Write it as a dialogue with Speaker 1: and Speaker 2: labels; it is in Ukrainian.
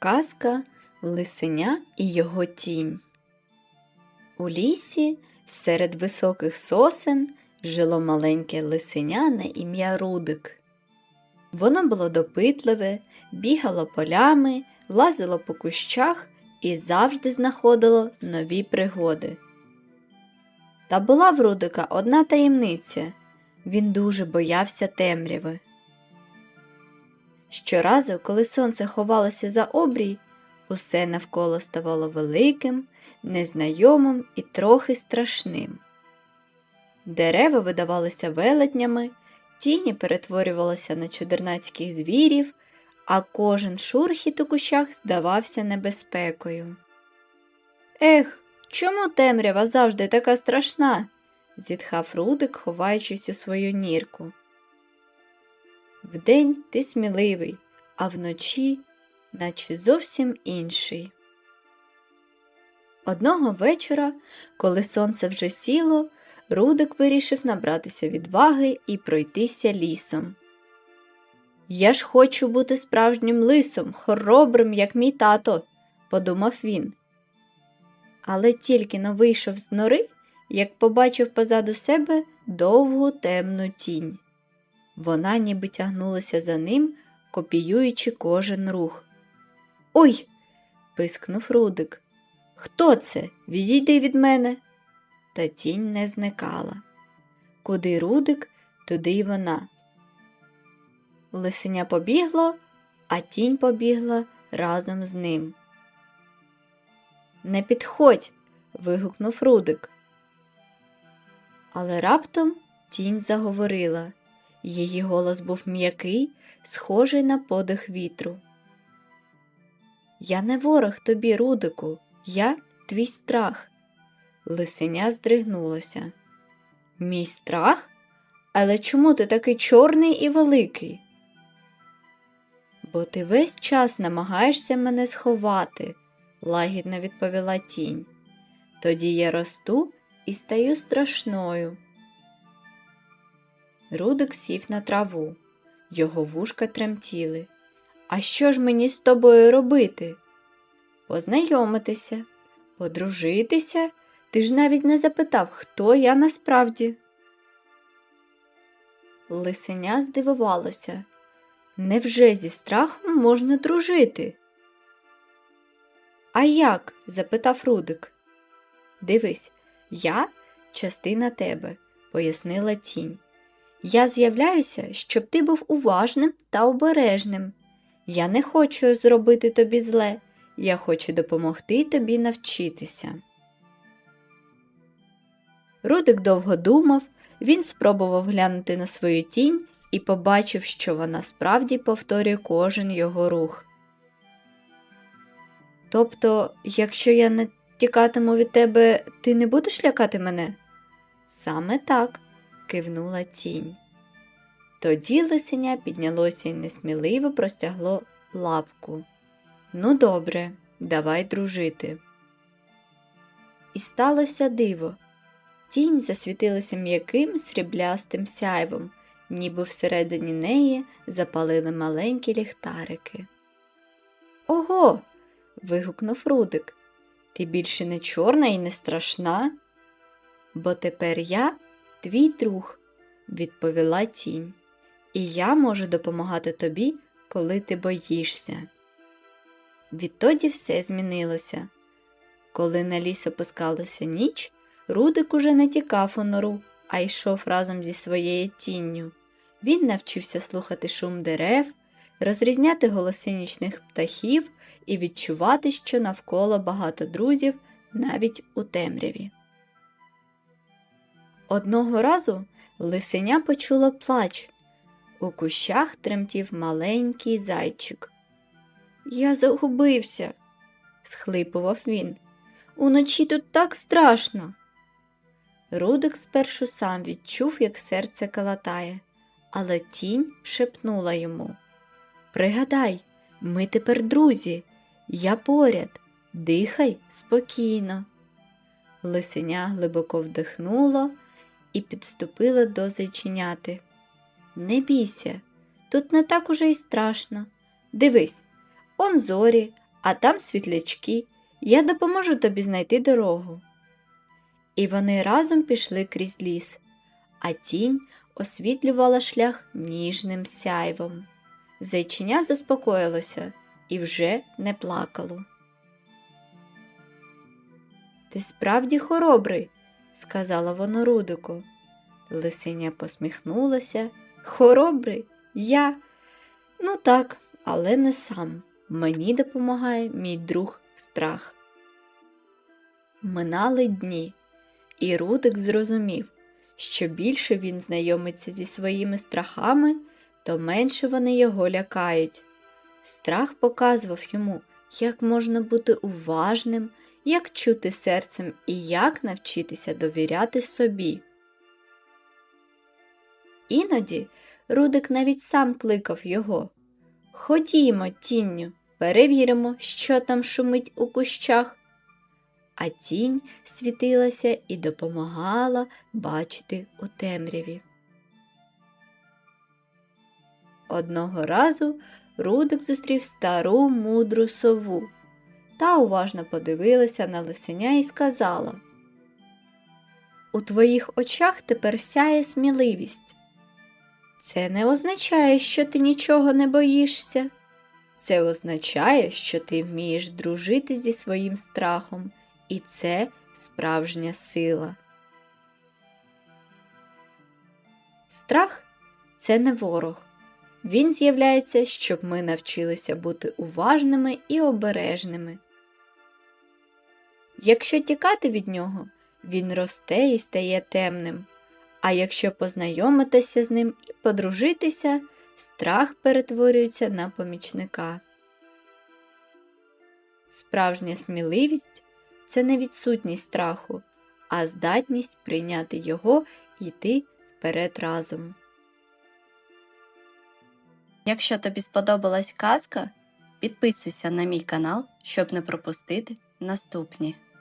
Speaker 1: Казка Лисеня і його тінь. У лісі серед високих сосен жило маленьке лисеня на ім'я Рудик. Воно було допитливе, бігало полями, лазило по кущах і завжди знаходило нові пригоди. Та була в Рудика одна таємниця він дуже боявся темряви. Щоразу, коли сонце ховалося за обрій, усе навколо ставало великим, незнайомим і трохи страшним. Дерева видавалися велетнями, тіні перетворювалися на чудернацьких звірів, а кожен шурхіт у кущах здавався небезпекою. Ех, чому темрява завжди така страшна? зітхав Рудик, ховаючись у свою нірку. Вдень ти сміливий, а вночі, наче зовсім інший. Одного вечора, коли сонце вже сіло, Рудик вирішив набратися відваги і пройтися лісом. Я ж хочу бути справжнім лисом, хоробрим, як мій тато, подумав він. Але тільки но вийшов з нори, як побачив позаду себе довгу темну тінь. Вона ніби тягнулася за ним, копіюючи кожен рух. Ой. пискнув Рудик. Хто це? Відійди від мене. Та тінь не зникала. Куди Рудик, туди й вона. Лисеня побігло, а тінь побігла разом з ним. Не підходь. вигукнув Рудик. Але раптом тінь заговорила. Її голос був м'який, схожий на подих вітру. Я не ворог тобі, Рудику, я твій страх. Лисеня здригнулася. Мій страх? Але чому ти такий чорний і великий? Бо ти весь час намагаєшся мене сховати, лагідно відповіла тінь. Тоді я росту і стаю страшною. Рудик сів на траву, його вушка тремтіли. А що ж мені з тобою робити? Познайомитися, подружитися, ти ж навіть не запитав, хто я насправді. Лисеня здивувалося. Невже зі страхом можна дружити? А як? запитав Рудик. Дивись, я частина тебе, пояснила тінь. Я з'являюся, щоб ти був уважним та обережним. Я не хочу зробити тобі зле, я хочу допомогти тобі навчитися. Рудик довго думав, він спробував глянути на свою тінь і побачив, що вона справді повторює кожен його рух. Тобто, якщо я не тікатиму від тебе, ти не будеш лякати мене? Саме так, кивнула тінь. Тоді лисеня піднялося і несміливо простягло лапку. Ну, добре, давай дружити. І сталося диво. Тінь засвітилася м'яким сріблястим сяйвом, ніби всередині неї запалили маленькі ліхтарики. Ого. вигукнув Рудик. Ти більше не чорна і не страшна? Бо тепер я твій друг, відповіла тінь, і я можу допомагати тобі, коли ти боїшся. Відтоді все змінилося. Коли на ліс опускалася ніч, Рудик уже не тікав у нору, а йшов разом зі своєю тінню. Він навчився слухати шум дерев, розрізняти голоси нічних птахів і відчувати, що навколо багато друзів навіть у темряві. Одного разу лисеня почула плач. У кущах тремтів маленький зайчик. Я загубився, схлипував він. Уночі тут так страшно. Рудик спершу сам відчув, як серце калатає, але тінь шепнула йому Пригадай, ми тепер друзі, я поряд, дихай спокійно. Лисеня глибоко вдихнуло і підступила до зайченяти. Не бійся, тут не так уже й страшно. Дивись, он зорі, а там світлячки. Я допоможу тобі знайти дорогу. І вони разом пішли крізь ліс, а тінь освітлювала шлях ніжним сяйвом. Зайчиня заспокоїлося і вже не плакало. Ти справді хоробрий, сказала воно Рудику. Лисиня посміхнулася. Хоробрий? Я? Ну так, але не сам. Мені допомагає мій друг страх. Минали дні, і Рудик зрозумів, що більше він знайомиться зі своїми страхами, то менше вони його лякають. Страх показував йому, як можна бути уважним, як чути серцем і як навчитися довіряти собі. Іноді Рудик навіть сам кликав його. Ходімо, тінню, перевіримо, що там шумить у кущах. А тінь світилася і допомагала бачити у темряві. Одного разу Рудик зустрів стару мудру сову та уважно подивилася на лисеня і сказала У твоїх очах тепер сяє сміливість. Це не означає, що ти нічого не боїшся. Це означає, що ти вмієш дружити зі своїм страхом, і це справжня сила. Страх це не ворог. Він з'являється, щоб ми навчилися бути уважними і обережними. Якщо тікати від нього, він росте і стає темним. А якщо познайомитися з ним і подружитися, страх перетворюється на помічника. Справжня сміливість це не відсутність страху, а здатність прийняти його і йти вперед разом. Якщо тобі сподобалась казка, підписуйся на мій канал, щоб не пропустити наступні.